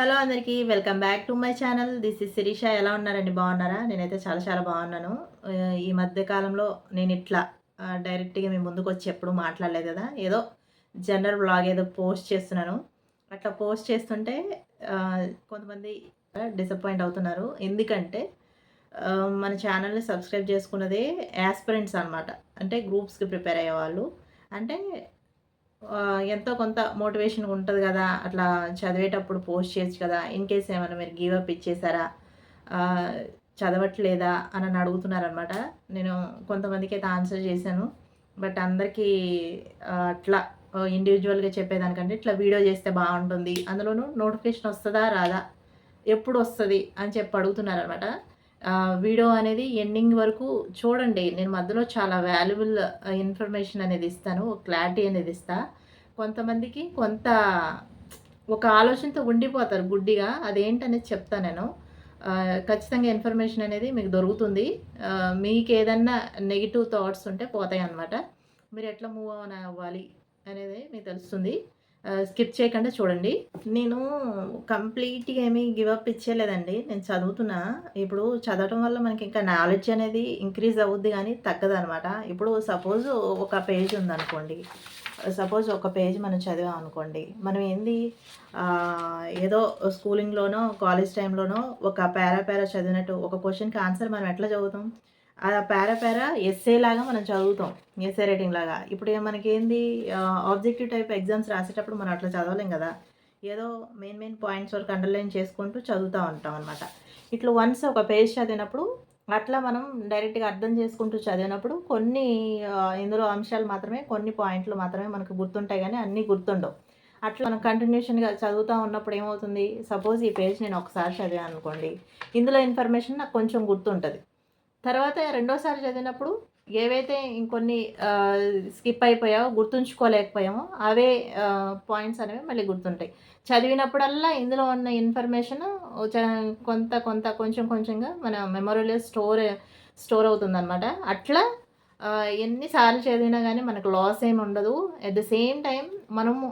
Hello అందరికీ welcome back to my channel. This is Sirisha. ఎలా ఉన్నారండి? బాగున్నారా? నేనైతే చాలా చాలా బాగున్నాను. ఈ మధ్య కాలంలో నేను ఇట్లా డైరెక్ట్గా మీ ముందుకు వచ్చి ఎప్పుడు మాట్లాడలేదు కదా? ఏదో జనరల్ బ్లాగ్ ఏదో పోస్ట్ చేస్తున్నాను. అట్లా పోస్ట్ చేస్తుంటే కొంతమంది డిసప్పాయింట్ అవుతున్నారు. ఎందుకంటే మన ఛానల్ని సబ్స్క్రైబ్ చేసుకున్నదే యాస్పిరెంట్స్ అనమాట అంటే గ్రూప్స్కి ప్రిపేర్ అయ్యేవాళ్ళు. అంటే ఎంతో కొంత మోటివేషన్ ఉంటుంది కదా అట్లా చదివేటప్పుడు పోస్ట్ చేయొచ్చు కదా ఇన్ కేస్ ఏమైనా మీరు గివ్ అప్ ఇచ్చేసారా? చదవట్లేదా? అని అని అడుగుతున్నారనమాట నేను కొంతమందికి అయితే ఆన్సర్ చేశాను. బట్ అందరికీ అట్లా ఇండివిజువల్గా చెప్పేదానికంటే ఇట్లా వీడియో చేస్తే బాగుంటుంది. అందులోనూ నోటిఫికేషన్ వస్తుందా రాదా? ఎప్పుడు వస్తుంది? అని చెప్పి అడుగుతున్నారనమాట వీడియో అనేది ఎండింగ్ వరకు చూడండి. నేను మధ్యలో చాలా వాల్యుబుల్ ఇన్ఫర్మేషన్ అనేది ఇస్తాను క్లారిటీ అనేది ఇస్తాను కొంతమందికి కొంత ఒక ఆలోచనతో ఉండిపోతారు గుడ్డిగా. అదేంటనేది చెప్తాను నేను. ఖచ్చితంగా ఇన్ఫర్మేషన్ అనేది మీకు దొరుకుతుంది. మీకు ఏదన్నా నెగిటివ్ థాట్స్ ఉంటే పోతాయి అన్నమాట మీరు ఎట్లా మూవ్ ఆన్ అవ్వాలి అనేది మీకు తెలుస్తుంది. స్కిప్ చేయకుండా చూడండి. నేను కంప్లీట్గా ఏమీ గివప్ ఇచ్చేయలేదండి. నేను చదువుతున్నా. ఇప్పుడు చదవటం వల్ల మనకి ఇంకా నాలెడ్జ్ అనేది ఇంక్రీజ్ అవుద్ది కానీ తగ్గదనమాట ఇప్పుడు సపోజ్ ఒక పేజ్ ఉందనుకోండి. సపోజ్ ఒక పేజ్ మనం చదివాం అనుకోండి మనం ఏంది? ఏదో స్కూలింగ్లోనో కాలేజ్ టైంలోనో ఒక పేరా పేరా చదివినట్టు ఒక క్వశ్చన్కి ఆన్సర్ మనం ఎట్లా చదువుతాం? ఆ పేరా పేరా ఎస్ఏ లాగా మనం చదువుతాం ఎస్ఏ రైటింగ్ లాగా. ఇప్పుడు మనకేంది ఆబ్జెక్టివ్ టైప్ ఎగ్జామ్స్ రాసేటప్పుడు మనం అట్లా చదవలేం కదా. ఏదో మెయిన్ మెయిన్ పాయింట్స్ వరకు అండర్లైన్ చేసుకుంటూ చదువుతూ ఉంటాం అనమాట ఇట్లా వన్స్ ఒక పేజ్ చదివినప్పుడు అట్లా మనం డైరెక్ట్గా అర్థం చేసుకుంటూ చదివినప్పుడు కొన్ని ఇందులో అంశాలు మాత్రమే కొన్ని పాయింట్లు మాత్రమే మనకు గుర్తుంటాయి కానీ అన్నీ గుర్తుండవు. అట్లా మనం కంటిన్యూషన్గా చదువుతూ ఉన్నప్పుడు ఏమవుతుంది? సపోజ్ ఈ పేజ్ నేను ఒకసారి చదివాను అనుకోండి. ఇందులో ఇన్ఫర్మేషన్ నాకు కొంచెం గుర్తుంటుంది. తర్వాత రెండోసారి చదివినప్పుడు ఏవైతే ఇంకొన్ని స్కిప్ అయిపోయావో గుర్తుంచుకోలేకపోయామో అవే పాయింట్స్ అనేవి మళ్ళీ గుర్తుంటాయి. చదివినప్పుడల్లా ఇందులో ఉన్న ఇన్ఫర్మేషన్ కొంత కొంత కొంచెం కొంచెంగా మన మెమొరీలో స్టోర్ స్టోర్ అవుతుందన్నమాట. అట్లా ఎన్నిసార్లు చదివినా కానీ మనకు లాస్ ఏమి ఉండదు. అట్ ద సేమ్ టైం మనము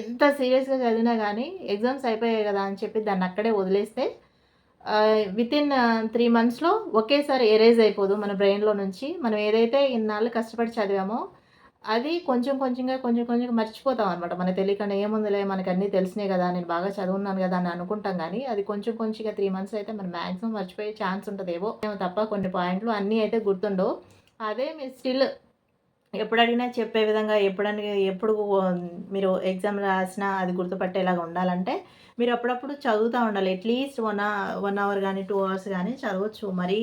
ఎంత సీరియస్గా చదివినా కానీ ఎగ్జామ్స్ అయిపోయాయి కదా అని చెప్పి దాన్ని అక్కడే వదిలేస్తే విత్ ఇన్ త్రీ మంత్స్లో ఒకేసారి ఎరేజ్ అయిపోదు మన బ్రెయిన్లో నుంచి. మనం ఏదైతే ఇన్నాళ్ళు కష్టపడి చదివామో అది కొంచెం కొంచెంగా కొంచెం కొంచెం మర్చిపోతాం అనమాట మనకు తెలియకుండా ఏముందిలే మనకు అన్నీ తెలిసినాయి కదా నేను బాగా చదువున్నాను కదా అని అనుకుంటాం కానీ అది కొంచెం కొంచెంగా త్రీ మంత్స్ అయితే మనం మ్యాక్సిమం మర్చిపోయే ఛాన్స్ ఉంటుందేమో. ఏమో తప్ప కొన్ని పాయింట్లు అన్నీ అయితే గుర్తుండవు. అదే మీరు స్టిల్ ఎప్పుడు అడిగినా చెప్పే విధంగా ఎప్పుడని ఎప్పుడు మీరు ఎగ్జామ్ రాసినా అది గుర్తుపట్టేలాగా ఉండాలంటే మీరు అప్పుడప్పుడు చదువుతూ ఉండాలి. At least one one hour కానీ టూ అవర్స్ కానీ చదవచ్చు. మరీ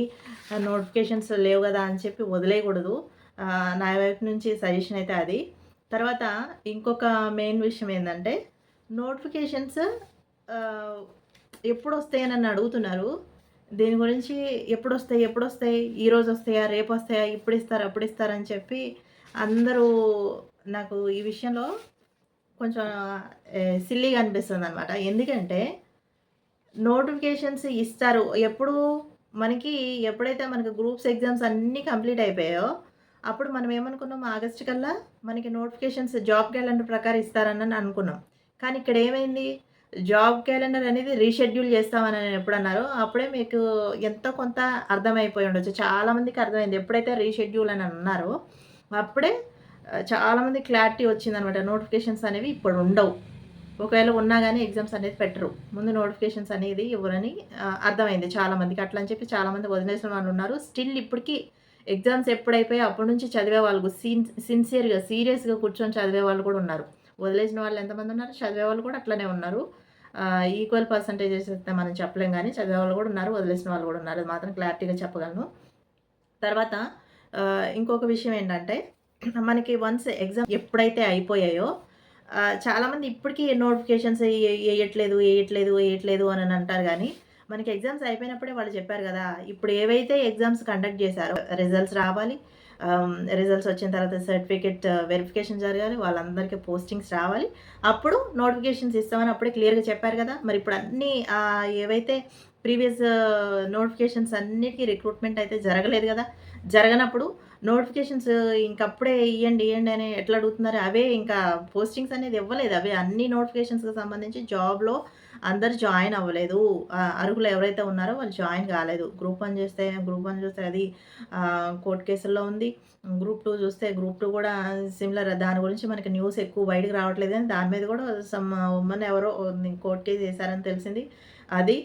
నోటిఫికేషన్స్ లేవు కదా అని చెప్పి వదిలేయకూడదు. నా వైపు నుంచి సజెషన్ అయితే అది. తర్వాత ఇంకొక మెయిన్ విషయం ఏంటంటే నోటిఫికేషన్స్ ఎప్పుడు వస్తాయి నన్ను అడుగుతున్నారు. దీని గురించి ఎప్పుడు వస్తాయి ఎప్పుడు వస్తాయి ఈరోజు వస్తాయా రేపు వస్తాయా ఇప్పుడు ఇస్తారు అప్పుడు ఇస్తారని చెప్పి అందరూ నాకు ఈ విషయంలో కొంచెం సిల్లీగా అనిపిస్తుంది అనమాట ఎందుకంటే నోటిఫికేషన్స్ ఇస్తారు. ఎప్పుడు మనకి ఎప్పుడైతే మనకి గ్రూప్స్ ఎగ్జామ్స్ అన్నీ కంప్లీట్ అయిపోయాయో అప్పుడు మనం ఏమనుకున్నాం? ఆగస్ట్ కల్లా మనకి నోటిఫికేషన్స్ జాబ్ క్యాలెండర్ ప్రకారం ఇస్తారని అనుకున్నాం. కానీ ఇక్కడ ఏమైంది? జాబ్ క్యాలెండర్ అనేది రీషెడ్యూల్ చేస్తామని ఎప్పుడు అన్నారు? అప్పుడే మీకు ఎంతో కొంత అర్థమైపోయి ఉండొచ్చు. చాలామందికి అర్థమైంది. ఎప్పుడైతే రీషెడ్యూల్ అని అన్నారో అప్పుడే చాలామంది క్లారిటీ వచ్చిందనమాట. నోటిఫికేషన్స్ అనేవి ఇప్పుడు ఉండవు. ఒకవేళ ఉన్నా కానీ ఎగ్జామ్స్ అనేది పెట్టరు. ముందు నోటిఫికేషన్స్ అనేది ఇవ్వరని అర్థమైంది చాలామందికి. అట్లా అని చెప్పి చాలామంది వదిలేసిన వాళ్ళు ఉన్నారు. స్టిల్ ఇప్పటికీ ఎగ్జామ్స్ ఎప్పుడైపోయాయి అప్పటి నుంచి చదివే వాళ్ళు సిన్ సిన్సియర్గా సీరియస్గా కూర్చొని చదివే వాళ్ళు కూడా ఉన్నారు. వదిలేసిన వాళ్ళు ఎంతమంది ఉన్నారు? చదివే వాళ్ళు కూడా అట్లనే ఉన్నారు. ఈక్వల్ పర్సంటేజెస్ అయితే మనం చెప్పలేం కానీ చదివే వాళ్ళు కూడా ఉన్నారు వదిలేసిన వాళ్ళు కూడా ఉన్నారు. అది మాత్రం క్లారిటీగా చెప్పగలను. తర్వాత ఇంకొక విషయం ఏంటంటే మనకి వన్స్ ఎగ్జామ్ ఎప్పుడైతే అయిపోయాయో చాలామంది ఇప్పటికీ నోటిఫికేషన్స్ వేయట్లేదు వేయట్లేదు వేయట్లేదు అని అంటారు కానీ మనకి ఎగ్జామ్స్ అయిపోయినప్పుడే వాళ్ళు చెప్పారు కదా ఇప్పుడు ఏవైతే ఎగ్జామ్స్ కండక్ట్ చేశారో రిజల్ట్స్ రావాలి రిజల్ట్స్ వచ్చిన తర్వాత సర్టిఫికేట్ వెరిఫికేషన్ జరగాలి వాళ్ళందరికీ పోస్టింగ్స్ రావాలి అప్పుడు నోటిఫికేషన్స్ ఇస్తామని అప్పుడే క్లియర్గా చెప్పారు కదా మరి ఇప్పుడు అన్నీ ఏవైతే ప్రీవియస్ నోటిఫికేషన్స్ అన్నిటికీ రిక్రూట్మెంట్ అయితే జరగలేదు కదా జరగనప్పుడు నోటిఫికేషన్స్ ఇంకప్పుడే ఇవ్వండి ఇవ్వండి అని ఎట్లా అడుగుతున్నారు అవే ఇంకా పోస్టింగ్స్ అనేది ఇవ్వలేదు అవే అన్ని నోటిఫికేషన్స్కి సంబంధించి జాబ్లో అందరు జాయిన్ అవ్వలేదు అర్హులు ఎవరైతే ఉన్నారో వాళ్ళు జాయిన్ కాలేదు. గ్రూప్ వన్ చేస్తే గ్రూప్ వన్ చూస్తే అది కోర్టు కోర్ట్ కేసుల్లో ఉంది. గ్రూప్ టూ చూస్తే గ్రూప్ టూ కూడా సిమిలర్ దాని గురించి మనకి న్యూస్ ఎక్కువ బయటకు రావట్లేదు అని దాని మీద కూడా సమ్ ఉమ్మన్ ఎవరో కోర్ట్ కేస్ చేశారని తెలిసింది. అది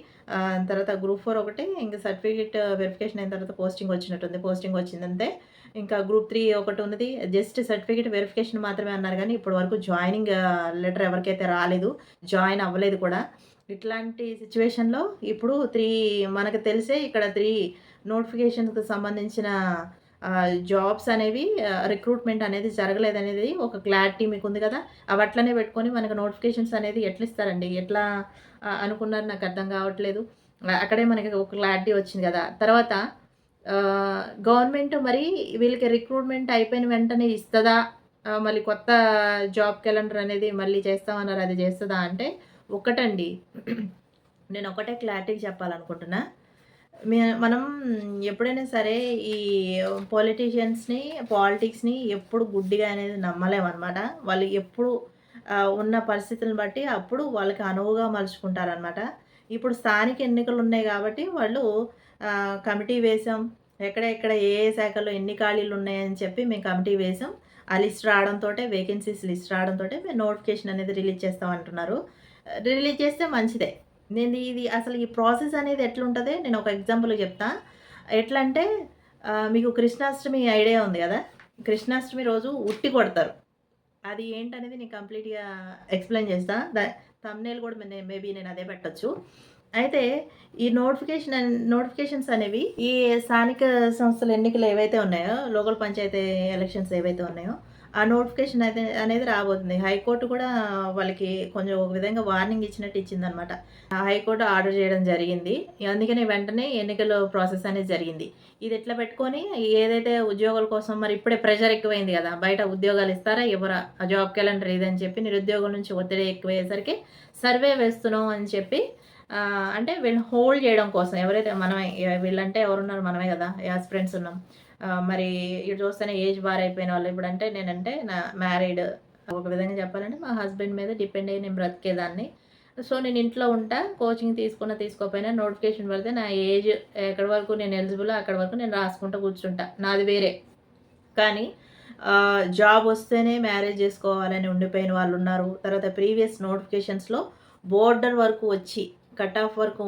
తర్వాత గ్రూప్ ఫోర్ ఒకటి ఇంకా సర్టిఫికేట్ వెరిఫికేషన్ అయిన తర్వాత పోస్టింగ్ వచ్చినట్టుంది. పోస్టింగ్ వచ్చిందంటే ఇంకా గ్రూప్ త్రీ ఒకటి ఉన్నది. జస్ట్ సర్టిఫికేట్ వెరిఫికేషన్ మాత్రమే అన్నారు కానీ ఇప్పటి వరకు జాయినింగ్ లెటర్ ఎవరికైతే రాలేదు. జాయిన్ అవ్వలేదు కూడా. ఇట్లాంటి సిచ్యువేషన్లో ఇప్పుడు త్రీ మనకు తెలిసే ఇక్కడ త్రీ నోటిఫికేషన్కి సంబంధించిన జాబ్స్ అనేవి రిక్రూట్‌మెంట్ అనేది జరగలేదనేది ఒక క్లారిటీ మీకుంది కదా! అవి అట్లనే పెట్టుకొని మనకు నోటిఫికేషన్స్ అనేది ఎట్లా ఇస్తారండి? ఎట్లా అనుకున్నారు నాకు అర్థం కావట్లేదు. అక్కడే మనకి ఒక క్లారిటీ వచ్చింది కదా! తర్వాత గవర్నమెంట్ మరి వీళ్ళకి రిక్రూట్‌మెంట్ అయిపోయిన వెంటనే ఇస్తుందా మళ్ళీ కొత్త జాబ్ క్యాలెండర్ అనేది మళ్ళీ చేస్తామన్నారు అది చేస్తుందా అంటే ఒకటండి. నేను ఒకటే క్లారిటీ చెప్పాలనుకుంటున్నా. మే మనం ఎప్పుడైనా సరే ఈ పొలిటీషియన్స్‌ని, పాలిటిక్స్‌ని ఎప్పుడు గుడ్డిగా అనేది నమ్మలేమనమాట. వాళ్ళు ఎప్పుడు ఉన్న పరిస్థితులను బట్టి అప్పుడు వాళ్ళకి అనువుగా మలుచుకుంటారనమాట. ఇప్పుడు స్థానిక ఎన్నికలు ఉన్నాయి కాబట్టి వాళ్ళు కమిటీ వేసాం. ఎక్కడెక్కడ ఏ ఏ శాఖలో ఎన్ని ఖాళీలు ఉన్నాయని చెప్పి మేము కమిటీ వేసాం. ఆ లిస్ట్ రావడంతో వేకెన్సీస్ లిస్ట్ రావడంతో మేము నోటిఫికేషన్ అనేది రిలీజ్ చేస్తాం అంటున్నారు. రిలీజ్ చేస్తే మంచిదే. నేను ఇది అసలు ఈ ప్రాసెస్ అనేది ఎట్లుంటుంది నేను ఒక ఎగ్జాంపుల్ చెప్తా. ఎట్లా అంటే మీకు కృష్ణాష్టమి ఐడియా ఉంది కదా! కృష్ణాష్టమి రోజు ఉట్టి కొడతారు. అది ఏంటనేది నేను కంప్లీట్‌గా ఎక్స్‌ప్లెయిన్ చేస్తా. ద కూడా మేబీ నేను అదే పెట్టొచ్చు. అయితే ఈ నోటిఫికేషన్ నోటిఫికేషన్స్ అనేవి ఈ స్థానిక సంస్థల ఎన్నికలు ఏవైతే ఉన్నాయో, లోకల్ పంచాయతీ ఎలక్షన్స్ ఏవైతే ఉన్నాయో, ఆ నోటిఫికేషన్ అయితే అనేది రాబోతుంది. హైకోర్టు కూడా వాళ్ళకి కొంచెం ఒక విధంగా వార్నింగ్ ఇచ్చినట్టు ఇచ్చిందనమాట. హైకోర్టు ఆర్డర్ చేయడం జరిగింది. అందుకని వెంటనే ఎన్నికల ప్రాసెస్ అనేది జరిగింది. ఇది ఎట్లా పెట్టుకొని ఏదైతే ఉద్యోగాల కోసం మరి ఇప్పుడే ప్రెషర్ ఎక్కువైంది కదా! బయట ఉద్యోగాలు ఇస్తారా? ఇవ్వరా? ఆ జాబ్ క్యాలెండర్ ఇదని చెప్పి నిరుద్యోగం నుంచి ఒత్తిడి ఎక్కువయ్యేసరికి సర్వే వేస్తున్నాం అని చెప్పి అంటే వీళ్ళని హోల్డ్ చేయడం కోసం ఎవరైతే మనమే వీళ్ళంటే ఎవరున్నారు మనమే కదా! యాస్పిరెంట్స్ ఉన్నాం. మరి ఇటు చూస్తేనే ఏజ్ బార్ అయిపోయిన వాళ్ళు ఇప్పుడంటే నేనంటే నా మ్యారీడ్ ఒక విధంగా చెప్పాలంటే మా హస్బెండ్ మీద డిపెండ్ అయ్యి నేను బ్రతికేదాన్ని. సో, నేను ఇంట్లో ఉంటా. కోచింగ్ తీసుకున్నా తీసుకోకపోయినా నోటిఫికేషన్ పడితే నా ఏజ్ ఎక్కడి వరకు నేను ఎలిజిబుల్ అక్కడి వరకు నేను రాసుకుంటూ కూర్చుంటా. నాది వేరే. కానీ జాబ్ వస్తేనే మ్యారేజ్ చేసుకోవాలని ఉండిపోయిన వాళ్ళు ఉన్నారు తర్వాత ప్రీవియస్ నోటిఫికేషన్స్‌లో బోర్డర్ వరకు వచ్చి కట్ ఆఫ్ వరకు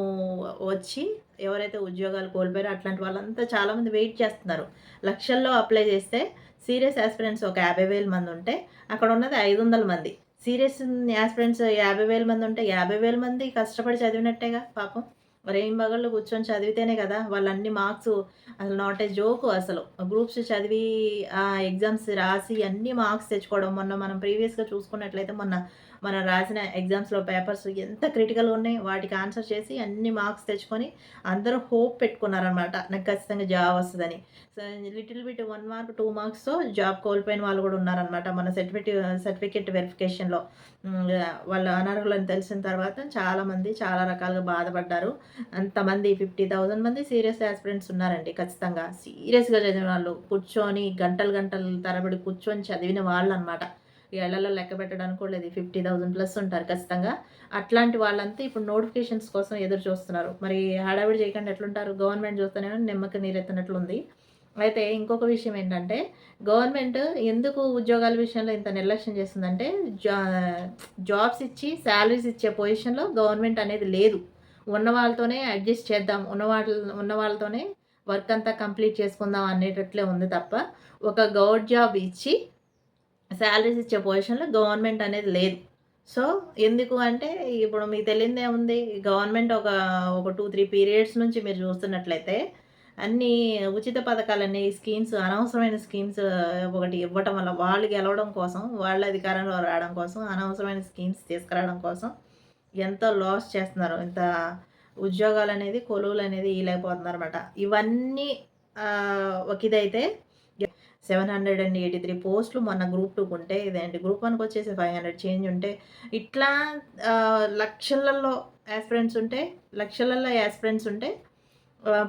వచ్చి ఎవరైతే ఉద్యోగాలు కోల్పోయారో అట్లాంటి వాళ్ళంతా చాలామంది వెయిట్ చేస్తున్నారు. లక్షల్లో అప్లై చేస్తే సీరియస్ యాస్పిరెంట్స్ ఒక యాభై వేల మంది ఉంటే అక్కడ ఉన్నది 500 మంది. సీరియస్ యాస్పిరెంట్స్ 50,000 మంది ఉంటే యాభై వేల మంది కష్టపడి చదివినట్టేగా పాపం. రేయింబగళ్ళు కూర్చొని చదివితేనే కదా! వాళ్ళన్ని మార్క్స్ అసలు నాట్ ఏ జోకు అసలు. గ్రూప్స్ చదివి ఆ ఎగ్జామ్స్ రాసి అన్ని మార్క్స్ తెచ్చుకోవడం. మొన్న మనం ప్రీవియస్‌గా చూసుకున్నట్లయితే మొన్న మనం రాసిన ఎగ్జామ్స్‌లో పేపర్స్ ఎంత క్రిటికల్‌గా ఉన్నాయి. వాటికి ఆన్సర్ చేసి అన్ని మార్క్స్ తెచ్చుకొని అందరూ హోప్ పెట్టుకున్నారనమాట. నాకు ఖచ్చితంగా జాబ్ వస్తుందని so, little bit one mark, two మార్క్స్‌తో job కోల్పోయిన వాళ్ళు కూడా ఉన్నారనమాట. మన సర్టిఫికేట్ సర్టిఫికేట్ వెరిఫికేషన్‌లో వాళ్ళు అనర్హులని తెలిసిన తర్వాత చాలామంది చాలా రకాలుగా బాధపడ్డారు. అంతమంది 50,000 మంది సీరియస్ యాస్పిరెంట్స్ ఉన్నారండి ఖచ్చితంగా. సీరియస్‌గా చదివిన వాళ్ళు. కూర్చొని గంటలు గంటలు తరబడి కూర్చొని చదివిన వాళ్ళనమాట. ఏళ్ళలో లెక్క పెట్టడానికి కూడా లేదు. 50,000 ప్లస్ ఉంటారు ఖచ్చితంగా. అట్లాంటి వాళ్ళంతా ఇప్పుడు నోటిఫికేషన్స్ కోసం ఎదురు చూస్తున్నారు. మరి హడావిడి చేయకుండా ఎట్లుంటారు? గవర్నమెంట్ చూస్తేనే నిమ్మకి నీరెత్తినట్లుంది. అయితే ఇంకొక విషయం ఏంటంటే గవర్నమెంట్ ఎందుకు ఉద్యోగాల విషయంలో ఇంత నిర్లక్ష్యం చేస్తుందంటే జా జాబ్స్ ఇచ్చి శాలరీస్ ఇచ్చే పొజిషన్‌లో గవర్నమెంట్ అనేది లేదు. ఉన్న వాళ్ళతోనే అడ్జస్ట్ చేద్దాం. ఉన్న వాటిల్ ఉన్న వాళ్ళతోనే వర్క్ అంతా కంప్లీట్ చేసుకుందాం అనేటట్లే ఉంది తప్ప ఒక గౌడ్ జాబ్ ఇచ్చి శాలరీస్ ఇచ్చే పొజిషన్‌లో గవర్నమెంట్ అనేది లేదు. సో, ఎందుకు అంటే ఇప్పుడు మీకు తెలియనిదేముంది గవర్నమెంట్ ఒక ఒక 2, 3 పీరియడ్స్ నుంచి మీరు చూస్తున్నట్లయితే అన్నీ ఉచిత పథకాలన్నీ స్కీమ్స్ అనవసరమైన స్కీమ్స్ ఒకటి ఇవ్వటం వల్ల వాళ్ళు గెలవడం కోసం, వాళ్ళ అధికారంలో రావడం కోసం అనవసరమైన స్కీమ్స్ తీసుకురావడం కోసం ఎంతో లాస్ చేస్తున్నారు. ఇంత ఉద్యోగాలు అనేది కొలువులు అనేది ఇవ్వలేకపోతున్నారు అనమాట ఇవన్నీ ఒక ఇదైతే 783 పోస్టులు మొన్న గ్రూప్ టూకి ఉంటే ఇదేంటి గ్రూప్ వన్కి వచ్చేసి 500 చేంజ్ ఉంటే ఇట్లా లక్షలలో యాస్పిరెంట్స్ ఉంటే లక్షలలో యాస్పిరెంట్స్ ఉంటే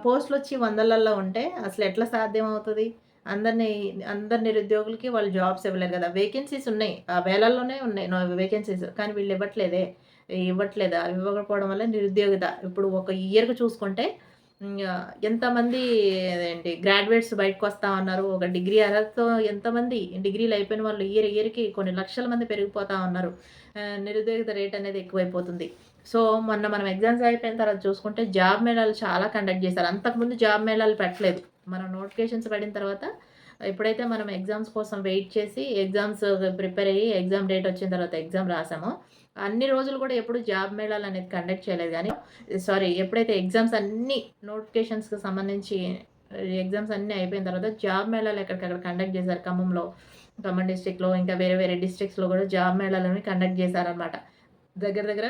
పోస్టులు వచ్చి వందలల్లో ఉంటే అసలు ఎట్లా సాధ్యం అవుతుంది అందరిని అందరి నిరుద్యోగులకి వాళ్ళు జాబ్స్ ఇవ్వలేరు కదా! వేకెన్సీస్ ఉన్నాయి. ఆ వేలల్లోనే ఉన్నాయి వేకెన్సీస్. కానీ వీళ్ళు ఇవ్వట్లేదే. ఇవ్వట్లేదు అవి ఇవ్వకపోవడం వల్ల నిరుద్యోగిత ఇప్పుడు ఒక ఇయర్కి చూసుకుంటే ఎంతమంది ఏంటి గ్రాడ్యుయేట్స్ బయటకు వస్తా ఉన్నారు ఒక డిగ్రీ అర్హతతో ఎంతమంది డిగ్రీలు అయిపోయిన వాళ్ళు ఇయర్ ఇయర్కి కొన్ని లక్షల మంది పెరిగిపోతా ఉన్నారు. నిరుద్యోగిత రేట్ అనేది ఎక్కువైపోతుంది. సో మొన్న మనం ఎగ్జామ్స్ అయిపోయిన తర్వాత చూసుకుంటే జాబ్ మేళాలు చాలా కండక్ట్ చేశారు. అంతకుముందు జాబ్ మేళాలు పెట్టలేదు. మనం నోటిఫికేషన్స్ పడిన తర్వాత ఎప్పుడైతే మనం ఎగ్జామ్స్ కోసం వెయిట్ చేసి ఎగ్జామ్స్ ప్రిపేర్ అయ్యి ఎగ్జామ్ డేట్ వచ్చిన తర్వాత ఎగ్జామ్ రాసామో. అన్ని రోజులు కూడా ఎప్పుడు జాబ్ మేళాలు అనేది కండక్ట్ చేయలేదు కానీ సారీ ఎప్పుడైతే ఎగ్జామ్స్ అన్ని నోటిఫికేషన్స్కి సంబంధించి ఎగ్జామ్స్ అన్నీ అయిపోయిన తర్వాత జాబ్ మేళాలు ఎక్కడికక్కడ కండక్ట్ చేశారు. ఖమ్మంలో ఖమ్మం డిస్టిక్లో ఇంకా వేరే వేరే డిస్ట్రిక్ట్స్లో కూడా జాబ్ మేళాలని కండక్ట్ చేశారనమాట దగ్గర దగ్గర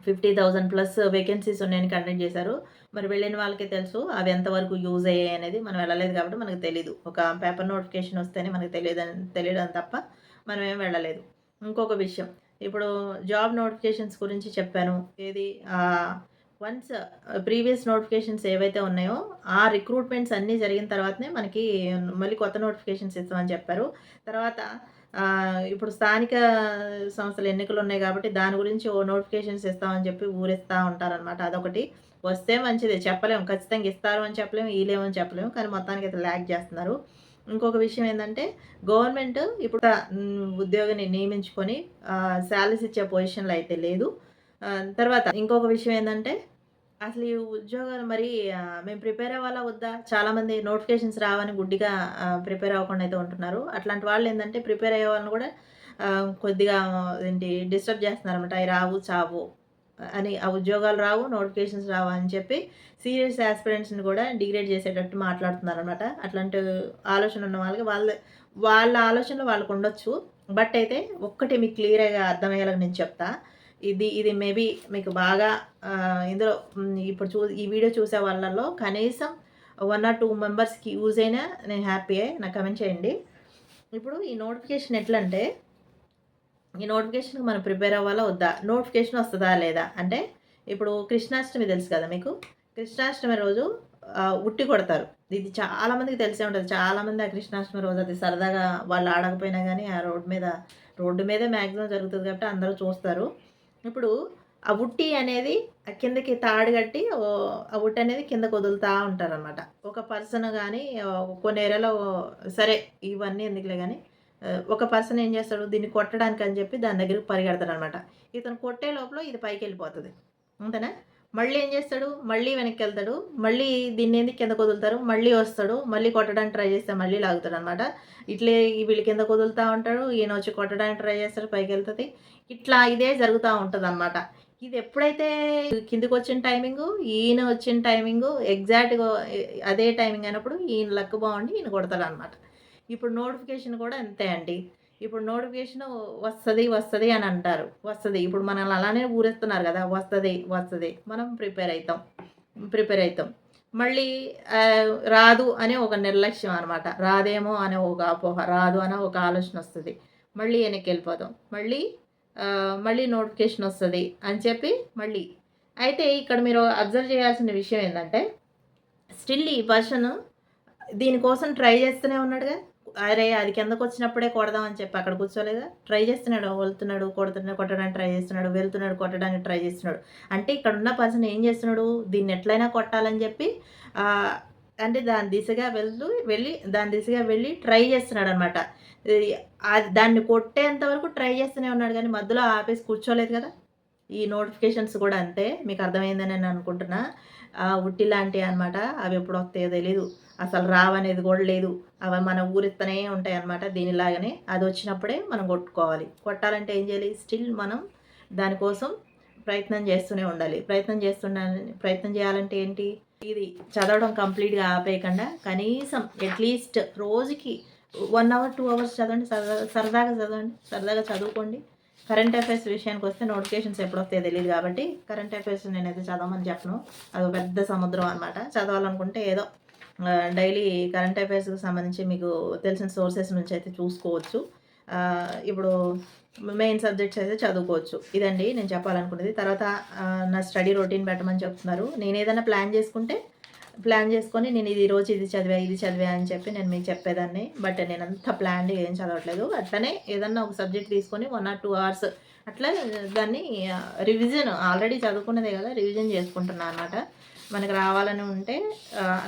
ఫిఫ్టీ థౌజండ్ ప్లస్ వేకెన్సీస్ ఉన్నాయని కండక్ట్ చేశారు. మరి వెళ్ళిన వాళ్ళకి తెలుసు అవి ఎంతవరకు యూజ్ అయ్యాయి అనేది మనం వెళ్ళలేదు కాబట్టి మనకు తెలియదు ఒక పేపర్ నోటిఫికేషన్ వస్తేనే మనకు తెలియదు తెలియడం తప్ప మనం ఏం వెళ్ళలేదు. ఇంకొక విషయం ఇప్పుడు జాబ్ నోటిఫికేషన్స్ గురించి చెప్పాను. ఏది? వన్స్ ప్రీవియస్ నోటిఫికేషన్స్ ఏవైతే ఉన్నాయో ఆ రిక్రూట్మెంట్స్ అన్నీ జరిగిన తర్వాతనే మనకి మళ్ళీ కొత్త నోటిఫికేషన్స్ ఇస్తామని చెప్పారు. తర్వాత ఇప్పుడు స్థానిక సంస్థల ఎన్నికలు ఉన్నాయి కాబట్టి దాని గురించి ఓ నోటిఫికేషన్స్ ఇస్తామని చెప్పి ఊరిస్తూ ఉంటారనమాట అదొకటి. వస్తే మంచిదే. చెప్పలేము. ఖచ్చితంగా ఇస్తారు అని చెప్పలేము. ఇలేము అని చెప్పలేము. కానీ మొత్తానికి అయితే ల్యాక్ చేస్తున్నారు. ఇంకొక విషయం ఏంటంటే గవర్నమెంట్ ఇప్పుడు ఉద్యోగిని నియమించుకొని శాలరీస్ ఇచ్చే పొజిషన్లో అయితే లేదు. తర్వాత ఇంకొక విషయం ఏంటంటే అసలు ఈ ఉద్యోగాలు మరి మేము ప్రిపేర్ అవ్వాలా వద్దా? చాలామంది నోటిఫికేషన్స్ రావని గుడ్డిగా ప్రిపేర్ అవ్వకుండా అయితే ఉంటున్నారు. అట్లాంటి వాళ్ళు ఏంటంటే ప్రిపేర్ అయ్యే వాళ్ళని కూడా కొద్దిగా ఏంటి డిస్టర్బ్ చేస్తున్నారు అనమాట అవి రావు చావు. అని ఆ ఉద్యోగాలు రావు నోటిఫికేషన్స్ రావు అని చెప్పి సీరియస్ ఆస్పిరెంట్స్ని కూడా డిగ్రేడ్ చేసేటట్టు మాట్లాడుతున్నారు అనమాట అట్లాంటి ఆలోచన ఉన్న వాళ్ళకి వాళ్ళ వాళ్ళ ఆలోచనలు వాళ్ళకు ఉండొచ్చు. బట్ అయితే ఒక్కటి మీకు క్లియర్గా అర్థమయ్యేలాగా నేను చెప్తా. ఇది ఇది మేబీ మీకు బాగా ఇందులో ఇప్పుడు చూ ఈ వీడియో చూసే వాళ్ళలో కనీసం వన్ ఆర్ టూ మెంబర్స్కి యూజ్ అయినా నేను హ్యాపీయే. నాకు కమెంట్ చేయండి. ఇప్పుడు ఈ నోటిఫికేషన్ ఎట్లా అంటే ఈ నోటిఫికేషన్కి మనం ప్రిపేర్ అవ్వాలా వద్దా? నోటిఫికేషన్ వస్తుందా లేదా? అంటే ఇప్పుడు కృష్ణాష్టమి తెలుసు కదా మీకు? కృష్ణాష్టమి రోజు ఉట్టి కొడతారు. ఇది చాలామందికి తెలిసే ఉంటుంది. చాలామంది ఆ కృష్ణాష్టమి రోజు అది సరదాగా వాళ్ళు ఆడకపోయినా కానీ ఆ రోడ్డు మీద రోడ్డు మీదే మ్యాక్సిమం జరుగుతుంది కాబట్టి అందరూ చూస్తారు. ఇప్పుడు ఆ ఉట్టి అనేది ఆ కిందకి తాడు కట్టి ఆ ఉట్టి అనేది కిందకు వదులుతూ ఉంటారనమాట ఒక పర్సన్ కానీ కొన్ని ఏరియాలో సరే ఇవన్నీ ఎందుకులే కానీ ఒక పర్సన్ ఏం చేస్తాడు? దీన్ని కొట్టడానికి అని చెప్పి దాని దగ్గరికి పరిగెడతాడు అనమాట ఇతను కొట్టే లోపల ఇది పైకి వెళ్ళిపోతుంది. అంతేనా? మళ్ళీ ఏం చేస్తాడు? మళ్ళీ వెనక్కి వెళ్తాడు మళ్ళీ దీన్ని ఏంది కింద వదులుతారు? మళ్ళీ వస్తాడు. మళ్ళీ కొట్టడానికి ట్రై చేస్తే మళ్ళీ లాగుతాడు అనమాట ఇట్లే వీళ్ళు కింద వదులుతూ ఉంటాడు. ఈయన వచ్చి కొట్టడానికి ట్రై చేస్తాడు పైకి వెళ్తుంది. ఇట్లా ఇదే జరుగుతూ ఉంటుంది అనమాట ఇది ఎప్పుడైతే కిందికి వచ్చిన టైమింగు ఈయన వచ్చిన టైమింగు ఎగ్జాక్ట్గా అదే టైమింగ్ అయినప్పుడు ఈయన లక్ బాగుండి ఈయన కొడతాడు అనమాట ఇప్పుడు నోటిఫికేషన్ కూడా అంతే అండి. ఇప్పుడు నోటిఫికేషన్ వస్తుంది వస్తుంది అని అంటారు. వస్తుంది. ఇప్పుడు మనల్ని అలానే ఊరేస్తున్నారు కదా వస్తుంది వస్తుంది. మనం ప్రిపేర్ అవుతాం ప్రిపేర్ అవుతాం మళ్ళీ రాదు అనే ఒక నిర్లక్ష్యం అనమాట రాదేమో అనే ఒక అపోహ రాదు అనే ఒక ఆలోచన వస్తుంది. మళ్ళీ వెనక్కి వెళ్ళిపోతాం. మళ్ళీ మళ్ళీ నోటిఫికేషన్ వస్తుంది అని చెప్పి మళ్ళీ. అయితే ఇక్కడ మీరు అబ్జర్వ్ చేయాల్సిన విషయం ఏంటంటే స్టిల్ ఈ పర్సన్ దీనికోసం ట్రై చేస్తూనే ఉన్నాడుగా. అరే అది కిందకు వచ్చినప్పుడే కొడదామని చెప్పి అక్కడ కూర్చోలేదా? ట్రై చేస్తున్నాడు వెళ్తున్నాడు కొడుతున్నాడు కొట్టడానికి ట్రై చేస్తున్నాడు వెళ్తున్నాడు కొట్టడానికి ట్రై చేస్తున్నాడు. అంటే ఇక్కడ ఉన్న పర్సన్ ఏం చేస్తున్నాడు? దీన్ని ఎట్లయినా కొట్టాలని చెప్పి అంటే దాని దిశగా వెళ్తూ వెళ్ళి దాని దిశగా వెళ్ళి ట్రై చేస్తున్నాడు అనమాట దాన్ని కొట్టేంత వరకు ట్రై చేస్తూనే ఉన్నాడు కానీ మధ్యలో ఆపేసి కూర్చోలేదు కదా. ఈ నోటిఫికేషన్స్ కూడా అంతే మీకు అర్థమైందని నేను అనుకుంటున్నా. ఆ, ఉట్టి లాంటివి అనమాట అవి ఎప్పుడు వస్తాయో తెలీదు. అసలు రావనేది కూడా లేదు. అవి మన ఊరిస్తూనే ఉంటాయి అన్నమాట దీనిలాగానే. అది వచ్చినప్పుడే మనం కొట్టుకోవాలి. కొట్టాలంటే ఏం చేయాలి? స్టిల్ మనం దానికోసం ప్రయత్నం చేస్తూనే ఉండాలి. ప్రయత్నం చేస్తుండాలి ప్రయత్నం చేయాలంటే ఏంటి? ఇది చదవడం కంప్లీట్గా ఆపేయకుండా కనీసం అట్లీస్ట్ రోజుకి వన్ అవర్ టూ అవర్స్ చదవండి. సరదా సరదాగా చదవండి. సరదాగా చదువుకోండి. కరెంట్ అఫైర్స్ విషయానికి వస్తే నోటిఫికేషన్స్ ఎప్పుడు వస్తాయో తెలియదు కాబట్టి కరెంట్ అఫైర్స్ నేనైతే చదవమని చెప్పను. అది పెద్ద సముద్రం అనమాట చదవాలనుకుంటే ఏదో డైలీ కరెంట్ అఫైర్స్కి సంబంధించి మీకు తెలిసిన సోర్సెస్ నుంచి అయితే చూసుకోవచ్చు. ఇప్పుడు మెయిన్ సబ్జెక్ట్స్ అయితే చదువుకోవచ్చు. ఇదండి నేను చెప్పాలనుకున్నది. తర్వాత నా స్టడీ రొటీన్ పెట్టమని చెప్తున్నారు. నేను ఏదైనా ప్లాన్ చేసుకుంటే ప్లాన్ చేసుకొని నేను ఇది రోజు ఇది చదివా ఇది చదివా అని చెప్పి నేను మీకు చెప్పేదాన్ని. బట్ నేను అంత ప్లాన్ ఏం చదవట్లేదు. అట్లనే ఏదన్నా ఒక సబ్జెక్ట్ తీసుకొని వన్ ఆర్ టూ అవర్స్ అట్లా దాన్ని రివిజన్ ఆల్రెడీ చదువుకున్నదే కదా రివిజన్ చేసుకుంటున్నాను అనమాట మనకు రావాలని ఉంటే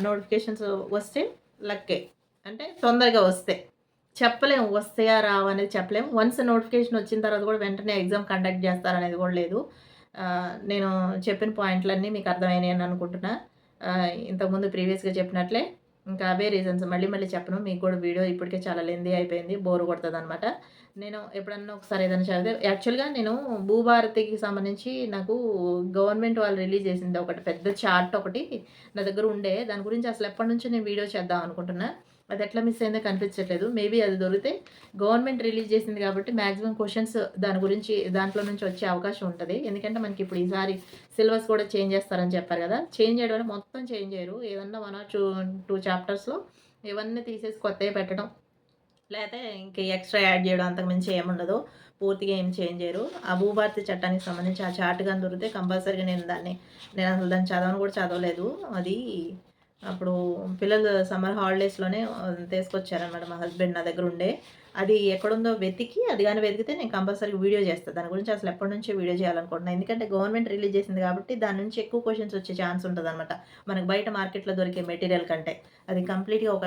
నోటిఫికేషన్స్ వస్తే లక్కే. అంటే తొందరగా వస్తే. చెప్పలేము వస్తాయా రావా అనేది చెప్పలేము. వన్స్ నోటిఫికేషన్ వచ్చిన తర్వాత కూడా వెంటనే ఎగ్జామ్ కండక్ట్ చేస్తారనేది కూడా లేదు. నేను చెప్పిన పాయింట్లన్నీ మీకు అర్థమైనాయి అని అనుకుంటున్నా. ఇంతకుముందు ప్రీవియస్గా చెప్పినట్లే ఇంకా అవే రీజన్స్ మళ్ళీ మళ్ళీ చెప్పను. మీకు కూడా వీడియో ఇప్పటికే చాలా లెందీ అయిపోయింది. బోర్ కొడుతుంది అనమాట నేను ఎప్పుడన్నా ఒకసారి ఏదైనా చదివితే యాక్చువల్గా నేను భూభారతికి సంబంధించి నాకు గవర్నమెంట్ వాళ్ళు రిలీజ్ చేసింది ఒకటి పెద్ద చార్ట్ ఒకటి నా దగ్గర ఉండే. దాని గురించి అసలు ఎప్పటి నుంచి నేను వీడియో చేద్దాం అనుకుంటున్నా. అది ఎట్లా మిస్ అయిందో కనిపించట్లేదు. మేబీ అది దొరికితే గవర్నమెంట్ రిలీజ్ చేసింది కాబట్టి మ్యాక్సిమం క్వశ్చన్స్ దాని గురించి దాంట్లో నుంచి వచ్చే అవకాశం ఉంటుంది. ఎందుకంటే మనకి ఇప్పుడు ఈసారి సిలబస్ కూడా చేంజ్ చేస్తారని చెప్పారు కదా. చేంజ్ చేయడం మొత్తం చేంజ్ చేయరు. ఏదన్నా వన్ ఆర్ టూ టూ చాప్టర్స్లో ఇవన్నీ తీసేసి కొత్తవి పెట్టడం లేకపోతే ఇంక ఎక్స్ట్రా యాడ్ చేయడం అంతకుమించి ఏముండదు పూర్తిగా ఏం చేంజ్ చేయరు. ఆ భూభారతి చట్టానికి సంబంధించి ఆ చార్ట్ కానీ దొరికితే కంపల్సరీగా నేను దాన్ని నేను అసలు దాన్ని చదవను కూడా చదవలేదు. అది అప్పుడు పిల్లలు సమ్మర్ హాలిడేస్లోనే తీసుకొచ్చారనమాట మా హస్బెండ్ నా దగ్గర ఉండే. అది ఎక్కడుందో వెతికి అది కానీ వెతికితే నేను కంపల్సరీ వీడియో చేస్తాను దాని గురించి అసలు ఎప్పటి నుంచో వీడియో చేయాలనుకుంటున్నాను ఎందుకంటే గవర్నమెంట్ రిలీజ్ చేసింది కాబట్టి దాని నుంచి ఎక్కువ క్వశ్చన్స్ వచ్చే ఛాన్స్ ఉంటుంది అనమాట మనకు బయట మార్కెట్లో దొరికే మెటీరియల్ కంటే. అది కంప్లీట్గా ఒక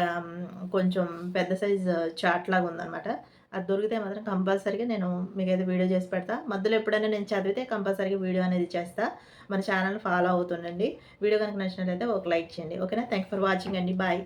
కొంచెం పెద్ద సైజ్ చార్ట్ లాగా ఉందన్నమాట. అది దొరికితే మాత్రం కంపల్సరీగా నేను మీకైతే వీడియో చేసి పెడతా. మధ్యలో ఎప్పుడైనా నేను చదివితే కంపల్సరీగా వీడియో అనేది చేస్తా. మన ఛానల్ ఫాలో అవుతుండండి. వీడియో కనుక నచ్చినట్లయితే ఒక లైక్ చేయండి. ఓకేనా? థ్యాంక్ ఫర్ వాచింగ్ అండి. బాయ్.